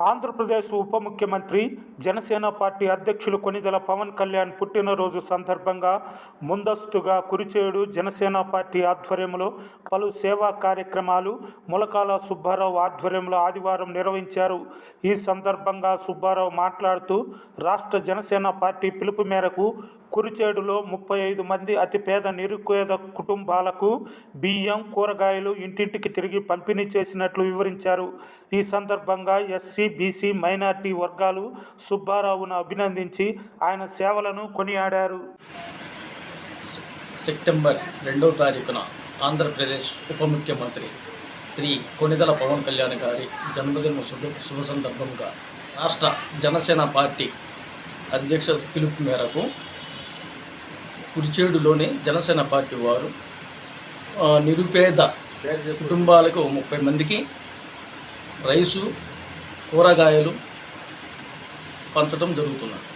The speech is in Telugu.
ఆంధ్రప్రదేశ్ ఉప ముఖ్యమంత్రి జనసేన పార్టీ అధ్యక్షులు కొనిదెల పవన్ కళ్యాణ్ పుట్టినరోజు సందర్భంగా ముందస్తుగా కురిచేడు జనసేన పార్టీ ఆధ్వర్యంలో పలు సేవా కార్యక్రమాలు ములకాల సుబ్బారావు ఆధ్వర్యంలో ఆదివారం నిర్వహించారు. ఈ సందర్భంగా సుబ్బారావు మాట్లాడుతూ రాష్ట్ర జనసేన పార్టీ పిలుపు మేరకు కురిచేడులో ముప్పై ఐదు మంది అతిపేద నిరుపేద కుటుంబాలకు బియ్యం కూరగాయలు ఇంటింటికి తిరిగి పంపిణీ చేసినట్లు వివరించారు. ఈ సందర్భంగా ఎస్సీ బీసీ మైనార్టీ వర్గాలు సుబ్బారావును అభినందించి ఆయన సేవలను కొనియాడారు. సెప్టెంబర్ రెండవ తారీఖున ఆంధ్రప్రదేశ్ ఉప ముఖ్యమంత్రి శ్రీ కొనిదల పవన్ కళ్యాణ్ గారి జన్మదిన శుభ సందర్భంగా రాష్ట్ర జనసేన పార్టీ అధ్యక్ష పిలుపు మేరకు కురిచేడులోని జనసేన పార్టీ వారు నిరుపేద కుటుంబాలకు ముప్పై మందికి రైసు కూరగాయలు పంచడం జరుగుతున్నది.